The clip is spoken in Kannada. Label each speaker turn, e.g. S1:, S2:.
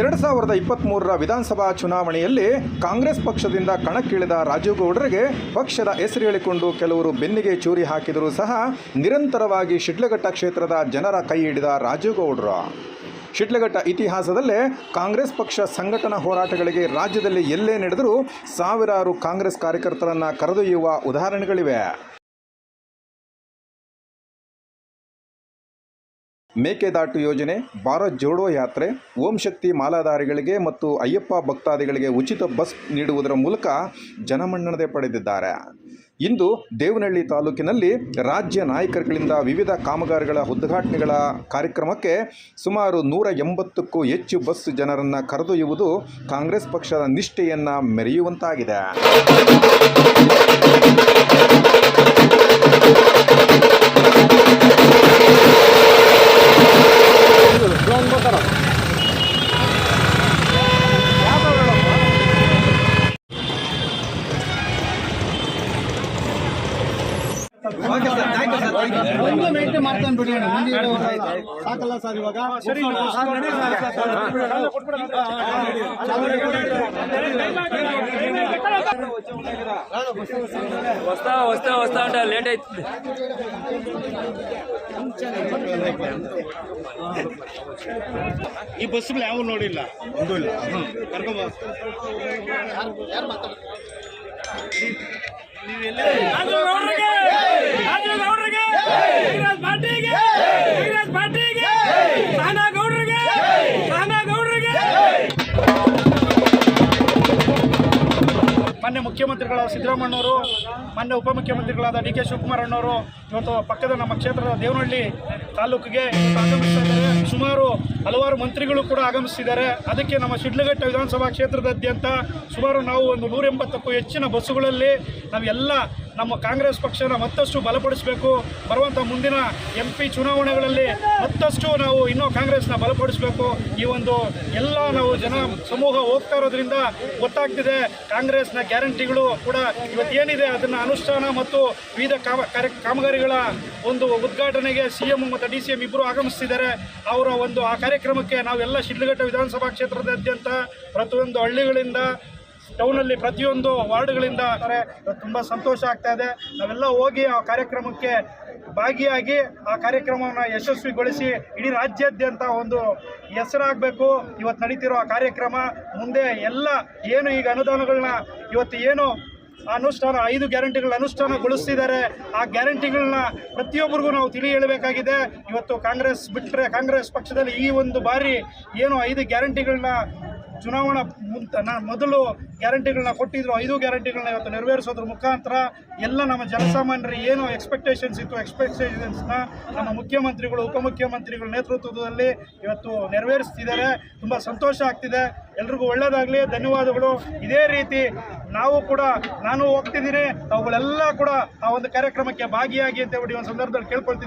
S1: ಎರಡು ಸಾವಿರದ ಇಪ್ಪತ್ತ್ಮೂರರ ವಿಧಾನಸಭಾ ಚುನಾವಣೆಯಲ್ಲಿ ಕಾಂಗ್ರೆಸ್ ಪಕ್ಷದಿಂದ ಕಣಕ್ಕಿಳಿದ ರಾಜೀವ್ ಗೌಡರಿಗೆ ಪಕ್ಷದ ಹೆಸರು ಹೇಳಿಕೊಂಡು ಕೆಲವರು ಬೆನ್ನಿಗೆ ಚೂರಿ ಹಾಕಿದರೂ ಸಹ ನಿರಂತರವಾಗಿ ಶಿಡ್ಲಘಟ್ಟ ಕ್ಷೇತ್ರದ ಜನರ ಕೈ ಹಿಡಿದ ರಾಜೀವ್ ಗೌಡರು. ಶಿಡ್ಲಘಟ್ಟ ಇತಿಹಾಸದಲ್ಲೇ ಕಾಂಗ್ರೆಸ್ ಪಕ್ಷ ಸಂಘಟನಾ ಹೋರಾಟಗಳಿಗೆ ರಾಜ್ಯದಲ್ಲಿ ಎಲ್ಲೇ ನಡೆದರೂ ಸಾವಿರಾರು ಕಾಂಗ್ರೆಸ್ ಕಾರ್ಯಕರ್ತರನ್ನು ಕರೆದೊಯ್ಯುವ ಉದಾಹರಣೆಗಳಿವೆ. ಮೇಕೆದಾಟು ಯೋಜನೆ, ಭಾರತ್ ಜೋಡೋ ಯಾತ್ರೆ, ಓಂ ಶಕ್ತಿ ಮಾಲಾಧಾರಿಗಳಿಗೆ ಮತ್ತು ಅಯ್ಯಪ್ಪ ಭಕ್ತಾದಿಗಳಿಗೆ ಉಚಿತ ಬಸ್ ನೀಡುವುದರ ಮೂಲಕ ಜನಮನ್ನಣೆ ಪಡೆದಿದ್ದಾರೆ. ಇಂದು ದೇವನಹಳ್ಳಿ ತಾಲೂಕಿನಲ್ಲಿ ರಾಜ್ಯ ನಾಯಕರುಗಳಿಂದ ವಿವಿಧ ಕಾಮಗಾರಿಗಳ ಉದ್ಘಾಟನೆಗಳ ಕಾರ್ಯಕ್ರಮಕ್ಕೆ ಸುಮಾರು ನೂರ ಎಂಬತ್ತಕ್ಕೂ ಹೆಚ್ಚು ಬಸ್ ಜನರನ್ನು ಕರೆದೊಯ್ಯುವುದು ಕಾಂಗ್ರೆಸ್ ಪಕ್ಷದ ನಿಷ್ಠೆಯನ್ನು ಮೆರೆಯುವಂತಾಗಿದೆ.
S2: ಮಾಡ್ತಾನೆ ಬಿಡಿ ಅಣ್ಣ. ಮುಂದೆ ಇರೋವಾಗ ಸಾಕಲ್ಲ ಸರ್ ಇವಾಗ
S3: వస్తా వస్తా వస్తా అంటే లేట్ అవుతుంది
S2: ಈ ಬಸ್ಗಳು ಯಾವ ನೋಡಿಲ್ಲ ಒಂದು ಇಲ್ಲ ಕರ್ಕೊಂಬ
S4: ರಾಜು ಮಾನ್ಯ ಮುಖ್ಯಮಂತ್ರಿಗಳ ಸಿದ್ದರಾಮಣ್ಣವರು ಮಾನ್ಯ ಉಪಮುಖ್ಯಮಂತ್ರಿಗಳಾದ ಡಿ ಕೆ ಶಿವಕುಮಾರ್ ಅಣ್ಣವರು ಇವತ್ತು ಪಕ್ಕದ ನಮ್ಮ ಕ್ಷೇತ್ರದ ದೇವನಹಳ್ಳಿ ತಾಲೂಕಿಗೆ ಆಗಮಿಸ್ತಾ ಸುಮಾರು ಹಲವಾರು ಮಂತ್ರಿಗಳು ಕೂಡ ಆಗಮಿಸಿದ್ದಾರೆ ಅದಕ್ಕೆ ನಮ್ಮ ಶಿಡ್ಲಘಟ್ಟ ವಿಧಾನಸಭಾ ಕ್ಷೇತ್ರದಾದ್ಯಂತ ಸುಮಾರು ನಾವು ಒಂದು ನೂರ ಎಂಬತ್ತಕ್ಕೂ ಹೆಚ್ಚಿನ ಬಸ್ಸುಗಳಲ್ಲಿ ನಾವೆಲ್ಲ ನಮ್ಮ ಕಾಂಗ್ರೆಸ್ ಪಕ್ಷನ ಮತ್ತಷ್ಟು ಬಲಪಡಿಸಬೇಕು. ಬರುವಂಥ ಮುಂದಿನ ಎಂ ಪಿ ಚುನಾವಣೆಗಳಲ್ಲಿ ಮತ್ತಷ್ಟು ನಾವು ಇನ್ನೂ ಕಾಂಗ್ರೆಸ್ನ ಬಲಪಡಿಸಬೇಕು. ಈ ಒಂದು ಎಲ್ಲ ನಾವು ಜನ ಸಮೂಹ ಹೋಗ್ತಾ ಇರೋದ್ರಿಂದ ಗೊತ್ತಾಗ್ತಿದೆ. ಕಾಂಗ್ರೆಸ್ನ ಗ್ಯಾರಂಟಿಗಳು ಕೂಡ ಇವತ್ತೇನಿದೆ ಅದನ್ನು ಅನುಷ್ಠಾನ ಮತ್ತು ವಿವಿಧ ಕಾಮ ಕಾಮಗಾರಿಗಳ ಒಂದು ಉದ್ಘಾಟನೆಗೆ ಸಿ ಎಂ ಮತ್ತು ಡಿ ಸಿ ಎಂ ಇಬ್ಬರು ಆಗಮಿಸ್ತಿದ್ದಾರೆ. ಅವರ ಒಂದು ಆ ಕಾರ್ಯಕ್ರಮಕ್ಕೆ ನಾವೆಲ್ಲ ಶಿಡ್ಲಘಟ್ಟ ವಿಧಾನಸಭಾ ಕ್ಷೇತ್ರದಾದ್ಯಂತ ಪ್ರತಿಯೊಂದು ಹಳ್ಳಿಗಳಿಂದ ಟೌನಲ್ಲಿ ಪ್ರತಿಯೊಂದು ವಾರ್ಡ್ಗಳಿಂದ ತುಂಬ ಸಂತೋಷ ಆಗ್ತಾ ಇದೆ. ನಾವೆಲ್ಲ ಹೋಗಿ ಆ ಕಾರ್ಯಕ್ರಮಕ್ಕೆ ಭಾಗಿಯಾಗಿ ಆ ಕಾರ್ಯಕ್ರಮವನ್ನು ಯಶಸ್ವಿಗೊಳಿಸಿ ಇಡೀ ರಾಜ್ಯಾದ್ಯಂತ ಒಂದು ಹೆಸರಾಗಬೇಕು. ಇವತ್ತು ನಡೀತಿರೋ ಆ ಕಾರ್ಯಕ್ರಮ, ಮುಂದೆ ಎಲ್ಲ ಏನು ಈಗ ಅನುದಾನಗಳನ್ನ ಇವತ್ತು ಏನು ಅನುಷ್ಠಾನ, ಐದು ಗ್ಯಾರಂಟಿಗಳ ಅನುಷ್ಠಾನಗೊಳಿಸ್ತಿದ್ದಾರೆ. ಆ ಗ್ಯಾರಂಟಿಗಳನ್ನ ಪ್ರತಿಯೊಬ್ಬರಿಗೂ ನಾವು ತಿಳಿ ಹೇಳಬೇಕಾಗಿದೆ. ಇವತ್ತು ಕಾಂಗ್ರೆಸ್ ಬಿಟ್ಟರೆ ಕಾಂಗ್ರೆಸ್ ಪಕ್ಷದಲ್ಲಿ ಈ ಒಂದು ಬಾರಿ ಏನು ಐದು ಗ್ಯಾರಂಟಿಗಳನ್ನ ಚುನಾವಣಾ ಮುಂತ ನಾ- ಮೊದಲು ಗ್ಯಾರಂಟಿಗಳನ್ನ ಕೊಟ್ಟಿದ್ರು, ಐದು ಗ್ಯಾರಂಟಿಗಳನ್ನ ಇವತ್ತು ನೆರವೇರಿಸೋದ್ರ ಮುಖಾಂತರ ಎಲ್ಲ ನಮ್ಮ ಜನಸಾಮಾನ್ಯರು ಏನು ಎಕ್ಸ್ಪೆಕ್ಟೇಷನ್ಸ್ ಇತ್ತು ಎಕ್ಸ್ಪೆಕ್ಟೇಷನ್ಸ್ನ ನಮ್ಮ ಮುಖ್ಯಮಂತ್ರಿಗಳು, ಉಪಮುಖ್ಯಮಂತ್ರಿಗಳ ನೇತೃತ್ವದಲ್ಲಿ ಇವತ್ತು ನೆರವೇರಿಸ್ತಿದ್ದಾರೆ. ತುಂಬ ಸಂತೋಷ ಆಗ್ತಿದೆ. ಎಲ್ರಿಗೂ ಒಳ್ಳೆಯದಾಗಲಿ ಧನ್ಯವಾದಗಳು. ಇದೇ ರೀತಿ ನಾವು ಕೂಡ, ನಾನು ಹೋಗ್ತಿದ್ದೀನಿ. ಅವುಗಳೆಲ್ಲ ಕೂಡ ಆ ಒಂದು ಕಾರ್ಯಕ್ರಮಕ್ಕೆ ಭಾಗಿಯಾಗಿ ಅಂತ ಹೇಳಿ ಒಂದು ಸಂದರ್ಭದಲ್ಲಿ ಕೇಳ್ಕೊಳ್ತೀನಿ.